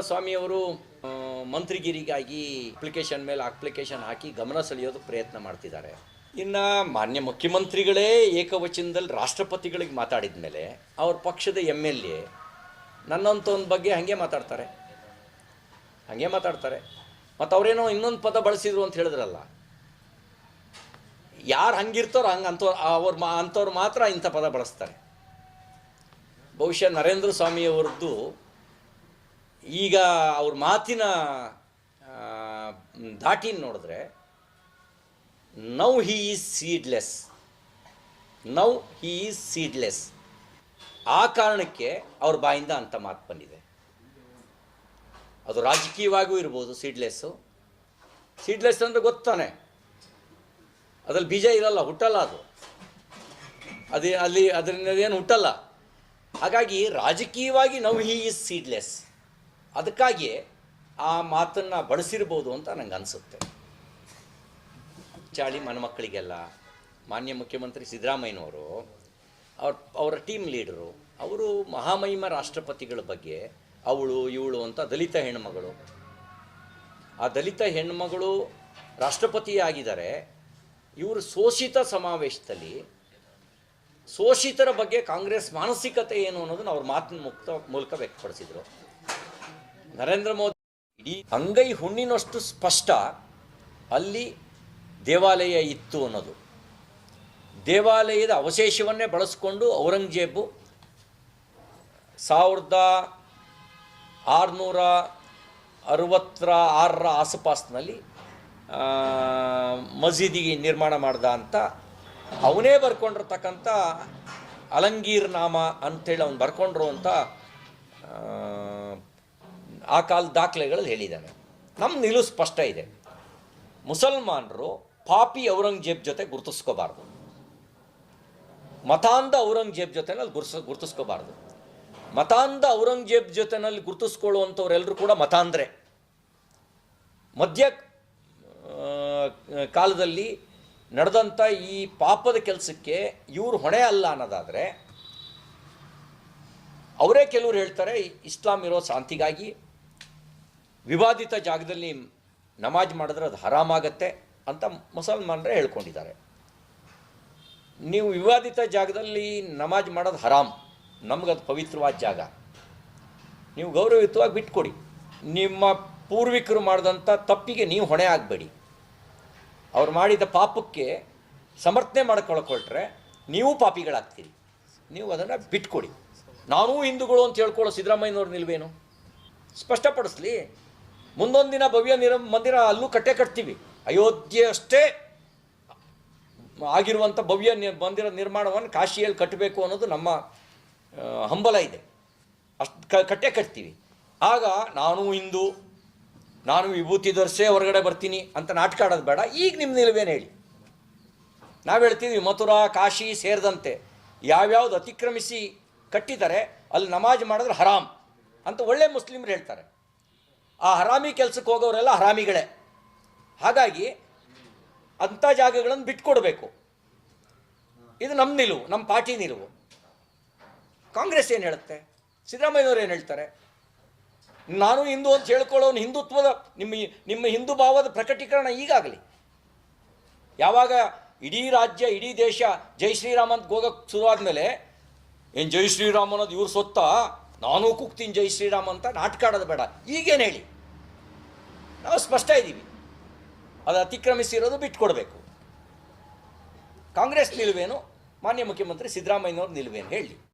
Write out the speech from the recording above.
ಸ್ವಾಮಿಯವರು ಆ, ಮಂತ್ರಿಗಿರಿಗಾಗಿ ಅಪ್ಲಿಕೇಶನ್ ಮೇಲೆ ಅಪ್ಲಿಕೇಶನ್ ಹಾಕಿ ಗಮನ ಸೆಳೆಯೋದು ಪ್ರಯತ್ನ ಮಾಡ್ತಿದ್ದಾರೆ. ಇನ್ನು ಮಾನ್ಯ ಮುಖ್ಯಮಂತ್ರಿಗಳೇ ಏಕವಚನದಲ್ಲಿ ರಾಷ್ಟ್ರಪತಿಗಳಿಗೆ ಮಾತಾಡಿದ ಮೇಲೆ ಅವ್ರ ಪಕ್ಷದ ಎಂ ಎಲ್ ಎ ನನ್ನಂಥವನ ಬಗ್ಗೆ ಹಾಗೆ ಮಾತಾಡ್ತಾರೆ. ಹಾಗೆ ಮಾತಾಡ್ತಾರೆ. ಮತ್ತು ಅವರೇನೋ ಇನ್ನೊಂದು ಪದ ಬಳಸಿದ್ರು ಅಂತ ಹೇಳಿದ್ರಲ್ಲ. ಯಾರು ಹಂಗಿರ್ತಾರೋ ಹಂಗೆ ಅಂಥವ್ರು ಅವ್ರು ಮಾ ಅಂಥವ್ರು ಮಾತ್ರ ಇಂಥ ಪದ ಬಳಸ್ತಾರೆ. ಬಹುಶಃ ನರೇಂದ್ರ ಸ್ವಾಮಿಯವರದ್ದು ಈಗ ಅವ್ರ ಮಾತಿನ ದಾಟಿನ ನೋಡಿದ್ರೆ now he is seedless now he is seedless ಆ ಕಾರಣಕ್ಕೆ ಅವ್ರ ಬಾಯಿಂದ ಅಂಥ ಮಾತು ಬಂದಿದೆ. ಅದು ರಾಜಕೀಯವಾಗಿಯೂ ಇರ್ಬೋದು ಸೀಡ್ಲೆಸ್ಸು ಸೀಡ್ಲೆಸ್ ಅಂದರೆ ಗೊತ್ತಾನೆ. ಅದ್ರಲ್ಲಿ ಬೀಜ ಇರಲ್ಲ, ಹುಟ್ಟಲ್ಲ ಅದು. ಅದೇ ಅಲ್ಲಿ ಅದರಿಂದ ಏನು ಹುಟ್ಟಲ್ಲ. ಹಾಗಾಗಿ ರಾಜಕೀಯವಾಗಿ ನೌ ಹೀ ಈಸ್ ಸೀಡ್ಲೆಸ್ ಅದಕ್ಕಾಗಿ ಆ ಮಾತನ್ನು ಬಳಸಿರ್ಬೋದು ಅಂತ ನಂಗೆ ಅನಿಸುತ್ತೆ. ಚಾಳಿ ಮಕ್ಕಳಿಗೆಲ್ಲ ಮಾನ್ಯ ಮುಖ್ಯಮಂತ್ರಿ ಸಿದ್ದರಾಮಯ್ಯನವರು, ಅವ್ರ, ಅವರ ಟೀಮ್ ಲೀಡರು ಅವರು ಮಹಾಮಹಿಮ ರಾಷ್ಟ್ರಪತಿಗಳ ಬಗ್ಗೆ ಅವಳು, ಇವಳು ಅಂತ ದಲಿತ ಹೆಣ್ಮಗಳು ಆ ದಲಿತ ಹೆಣ್ಮಗಳು ರಾಷ್ಟ್ರಪತಿಯಾಗಿದ್ದಾರೆ. ಇವರು ಶೋಷಿತ ಸಮಾವೇಶದಲ್ಲಿ, ಶೋಷಿತರ ಬಗ್ಗೆ ಕಾಂಗ್ರೆಸ್ ಮಾನಸಿಕತೆ ಏನು ಅನ್ನೋದನ್ನ ಅವ್ರ ಮಾತಿನ ಮುಕ್ತ, ಮೂಲಕ ವ್ಯಕ್ತಪಡಿಸಿದರು. ನರೇಂದ್ರ ಮೋದಿ ಇಡೀ ಅಂಗೈ ಹುಣ್ಣಿನಷ್ಟು ಸ್ಪಷ್ಟ ಅಲ್ಲಿ ದೇವಾಲಯ ಇತ್ತು ಅನ್ನೋದು. ದೇವಾಲಯದ ಅವಶೇಷವನ್ನೇ ಬಳಸಿಕೊಂಡು ಔರಂಗಜೇಬು ಸಾವಿರದ ಆರುನೂರ ಅರವತ್ತರ ಆರರ ಆಸುಪಾಸಿನಲ್ಲಿ ಮಸೀದಿಗೆ ನಿರ್ಮಾಣ ಮಾಡ್ದ ಅಂತ ಅವನೇ ಬರ್ಕೊಂಡಿರ್ತಕ್ಕಂಥ ಅಲಂಗೀರ್ ನಾಮ ಅಂತೇಳಿ ಅವ್ನು ಬರ್ಕೊಂಡ್ರು ಅಂತ ಆ, ಕಾಲದ ದಾಖಲೆಗಳಲ್ಲಿ ಹೇಳಿದ್ದಾನೆ. ನಮ್ಮ ನಿಲುವು ಸ್ಪಷ್ಟ ಇದೆ. ಮುಸಲ್ಮಾನರು ಪಾಪಿ ಔರಂಗಜೇಬ್ ಜೊತೆ ಗುರುತಿಸ್ಕೋಬಾರ್ದು. ಮತಾಂಧ ಔರಂಗಜೇಬ್ ಜೊತೆನಲ್ಲಿ ಗುರ್ಸ ಗುರುತಿಸ್ಕೋಬಾರ್ದು. ಮತಾಂಧ ಔರಂಗಜೇಬ್ ಜೊತೆನಲ್ಲಿ ಗುರುತಿಸ್ಕೊಳ್ಳುವಂಥವ್ರೆಲ್ಲರೂ ಕೂಡ ಮತಾಂಧ್ರೆ. ಮಧ್ಯ ಕಾಲದಲ್ಲಿ ನಡೆದಂಥ ಈ ಪಾಪದ ಕೆಲಸಕ್ಕೆ ಇವರು ಹೊಣೆ ಅಲ್ಲ ಅನ್ನೋದಾದರೆ ಅವರೇ ಕೆಲವರು ಹೇಳ್ತಾರೆ ಇಸ್ಲಾಂ ಇರೋ ಶಾಂತಿಗಾಗಿ ವಿವಾದಿತ ಜಾಗದಲ್ಲಿ ನಮಾಜ್ ಮಾಡಿದ್ರೆ ಅದು ಹರಾಮಾಗತ್ತೆ ಅಂತ ಮುಸಲ್ಮಾನರೇ ಹೇಳ್ಕೊಂಡಿದ್ದಾರೆ. ನೀವು ವಿವಾದಿತ ಜಾಗದಲ್ಲಿ ನಮಾಜ್ ಮಾಡೋದು ಹರಾಮ್. ನಮಗದು ಪವಿತ್ರವಾದ ಜಾಗ. ನೀವು ಗೌರವಯುತವಾಗಿ ಬಿಟ್ಕೊಡಿ. ನಿಮ್ಮ ಪೂರ್ವಿಕರು ಮಾಡಿದಂಥ ತಪ್ಪಿಗೆ ನೀವು ಹೊಣೆ ಆಗಬೇಡಿ. ಅವ್ರು ಮಾಡಿದ ಪಾಪಕ್ಕೆ ಸಮರ್ಥನೆ ಮಾಡ್ಕೊಳ್ಕೊಟ್ರೆ ನೀವು ಪಾಪಿಗಳಾಗ್ತೀರಿ. ನೀವು ಅದನ್ನು ಬಿಟ್ಕೊಡಿ. ನಾನೂ ಹಿಂದೂಗಳು ಅಂತ ಹೇಳ್ಕೊಳ್ಳೋ ಸಿದ್ದರಾಮಯ್ಯನವ್ರ ನಿಲ್ವೇನು? ಸ್ಪಷ್ಟಪಡಿಸ್ಲಿ. ಮುಂದೊಂದು ದಿನ ಭವ್ಯ ನಿರ ಮಂದಿರ ಅಲ್ಲೂ ಕಟ್ಟೆ ಕಟ್ತೀವಿ. ಅಯೋಧ್ಯೆ ಅಷ್ಟೇ ಆಗಿರುವಂಥ ಭವ್ಯ ನಿ ಮಂದಿರ ನಿರ್ಮಾಣವನ್ನು ಕಾಶಿಯಲ್ಲಿ ಕಟ್ಟಬೇಕು ಅನ್ನೋದು ನಮ್ಮ ಹಂಬಲ ಇದೆ. ಅಷ್ಟು ಕ ಕಟ್ಟೆ ಕಟ್ತೀವಿ. ಆಗ ನಾನು ಹಿಂದೂ, ನಾನು ವಿಭೂತಿ ಧರಿಸೇ ಹೊರಗಡೆ ಬರ್ತೀನಿ ಅಂತ ನಾಟಕ ಆಡೋದು ಬೇಡ. ಈಗ ನಿಮ್ಮ ನಿಲುವೇನು ಹೇಳಿ? ನಾವು ಹೇಳ್ತೀವಿ, ಮಥುರಾ, ಕಾಶಿ ಸೇರಿದಂತೆ ಯಾವ್ಯಾವ್ದು ಅತಿಕ್ರಮಿಸಿ ಕಟ್ಟಿದ್ದಾರೆ, ಅಲ್ಲಿ ನಮಾಜ್ ಮಾಡಿದ್ರೆ ಹರಾಮ್ ಅಂತ ಒಳ್ಳೆ ಮುಸ್ಲಿಮ್ರು ಹೇಳ್ತಾರೆ. ಆ ಹರಾಮಿ ಕೆಲಸಕ್ಕೆ ಹೋಗೋರೆಲ್ಲ ಹರಾಮಿಗಳೇ. ಹಾಗಾಗಿ ಅಂಥ ಜಾಗಗಳನ್ನು ಬಿಟ್ಕೊಡ್ಬೇಕು. ಇದು ನಮ್ಮ ನಿಲುವು, ನಮ್ಮ ಪಾರ್ಟಿ ನಿಲುವು. ಕಾಂಗ್ರೆಸ್ ಏನು ಹೇಳುತ್ತೆ? ಸಿದ್ದರಾಮಯ್ಯನವ್ರು ಏನು ಹೇಳ್ತಾರೆ? ನಾನು ಹಿಂದೂ ಅಂತ ಹೇಳ್ಕೊಳ್ಳೋನು ಹಿಂದುತ್ವದ, ನಿಮ್ಮ ನಿಮ್ಮ ಹಿಂದೂ ಭಾವದ ಪ್ರಕಟೀಕರಣ ಈಗಾಗಲಿ. ಯಾವಾಗ ಇಡೀ ರಾಜ್ಯ, ಇಡೀ ದೇಶ ಜೈ ಶ್ರೀರಾಮ್ ಅಂತ ಹೋಗೋಕ್ಕೆ ಶುರುವಾದ ಮೇಲೆ ಏನು ಜೈ ಶ್ರೀರಾಮ್ ಅನ್ನೋದು ಇವ್ರ ಸೊತ್ತ ನಾನು ಕುಕ್ತೀನಿ ಜೈ ಶ್ರೀರಾಮ್ ಅಂತ ನಾಟಕ ಆಡೋದು ಬೇಡ. ಈಗೇನು ಹೇಳಿ? ನಾವು ಸ್ಪಷ್ಟ ಇದ್ದೀವಿ. ಅದು ಅತಿಕ್ರಮಿಸಿರೋದು ಬಿಟ್ಕೊಡ್ಬೇಕು. ಕಾಂಗ್ರೆಸ್ ನಿಲುವೇನು? ಮಾನ್ಯ ಮುಖ್ಯಮಂತ್ರಿ ಸಿದ್ದರಾಮಯ್ಯನವ್ರ ನಿಲುವೇನು ಹೇಳಿ.